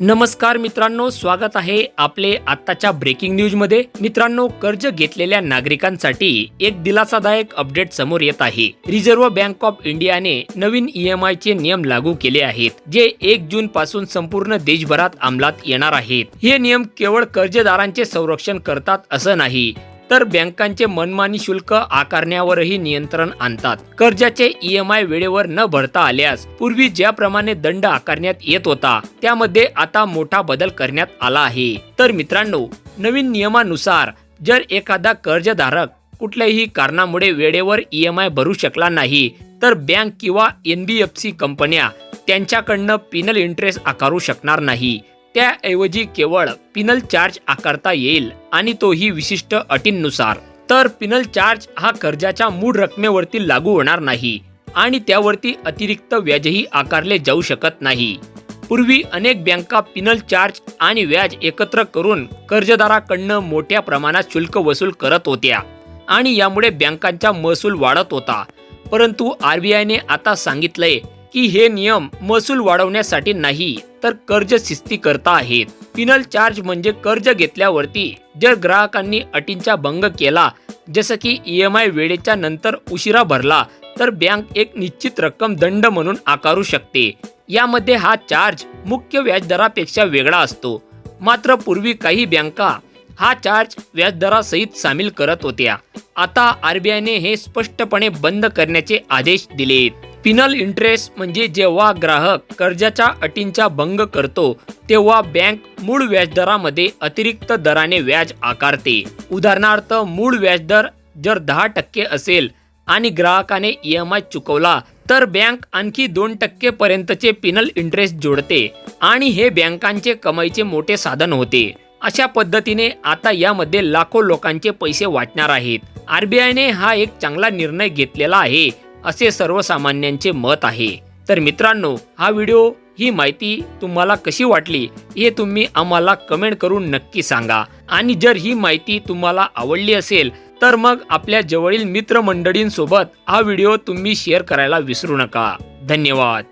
नमस्कार मित्रांनो स्वागत आहे आपले आत्ताच्या ब्रेकिंग न्यूजमध्ये. मित्रांनो कर्ज घेतलेल्या नागरिकांसाठी एक दिलासादायक अपडेट समोर येत आहे. रिझर्व्ह बँक ऑफ इंडियाने नवीन ई एम चे नियम लागू केले आहेत जे एक जून पासून संपूर्ण देशभरात अंमलात येणार आहेत. हे नियम केवळ कर्जदारांचे संरक्षण करतात असं नाही तर बँकांचे मनमानी शुल्क आकारण्यावरही नियंत्रण आणतात. कर्जाचे ई एम आय वेळेवर न भरता आल्यास पूर्वी ज्याप्रमाणे दंड आकारण्यात येत होता त्यामध्ये आता मोठा बदल करण्यात आला आहे. तर मित्रांनो नवीन नियमानुसार जर एखादा कर्जधारक कुठल्याही कारणामुळे वेळेवर ई एम आय भरू शकला नाही तर बँक किंवा एन बी एफ सी कंपन्या त्यांच्याकडनं पिनल इंटरेस्ट आकारू शकणार नाही. त्याऐवजी केवळ पिनल चार्ज आकारता येईल आणि तोही विशिष्ट अटींनुसार. तर पिनल चार्ज हा कर्जाच्या मूळ रकमेवरती लागू होणार नाही आणि त्यावरती अतिरिक्त व्याजही आकारले जाऊ शकत नाही. पूर्वी अनेक बँका पिनल चार्ज आणि व्याज एकत्र करून कर्जदाराकडनं मोठ्या प्रमाणात शुल्क वसूल करत होत्या आणि यामुळे बँकांचा महसूल वाढत होता. परंतु आरबीआयने आता सांगितलंय की हे नियम महसूल वाढवण्यासाठी नाही तर कर्ज शिस्ती करता आहेत. पिनल चार्ज म्हणजे कर्ज घेतल्यावरती जर ग्राहकांनी अटींचा भंग केला जसं की ई एम आय वेळेच्या नंतर उशिरा भरला तर बँक एक निश्चित रक्कम दंड म्हणून आकारू शकते. यामध्ये हा चार्ज मुख्य व्याजदरापेक्षा वेगळा असतो. मात्र पूर्वी काही बँका हा चार्ज व्याजदरासहित सामील करत होत्या. आता आरबीआयने हे स्पष्टपणे बंद करण्याचे आदेश दिलेत. पिनल इंटरेस्ट म्हणजे जेव्हा ग्राहक कर्जाच्या अटींचा भंग करतो तेव्हा बँक मूळ व्याजदरामध्ये अतिरिक्त दराने व्याज आकारते. उदाहरणार्थ मूळ व्याजदर जर दहा टक्के असेल आणि ग्राहकाने ई एम आय चुकवला तर बँक आणखी दोन टक्के पर्यंतचे पिनल इंटरेस्ट जोडते आणि हे बँकांचे कमाईचे मोठे साधन होते. अशा पद्धतीने आता यामध्ये लाखो लोकांचे पैसे वाटणार आहेत. आरबीआयने हा एक चांगला निर्णय घेतलेला आहे. असे सर्वसामान्यांचे मत आहे. तर मित्रांनो हा व्हिडिओ ही माहिती तुम्हाला कशी वाटली हे तुम्ही आम्हाला कमेंट करून नक्की सांगा. आणि जर ही माहिती तुम्हाला आवडली असेल तर मग आपल्या जवळील मित्रमंडळींसोबत हा व्हिडिओ तुम्ही शेअर करायला विसरू नका. धन्यवाद.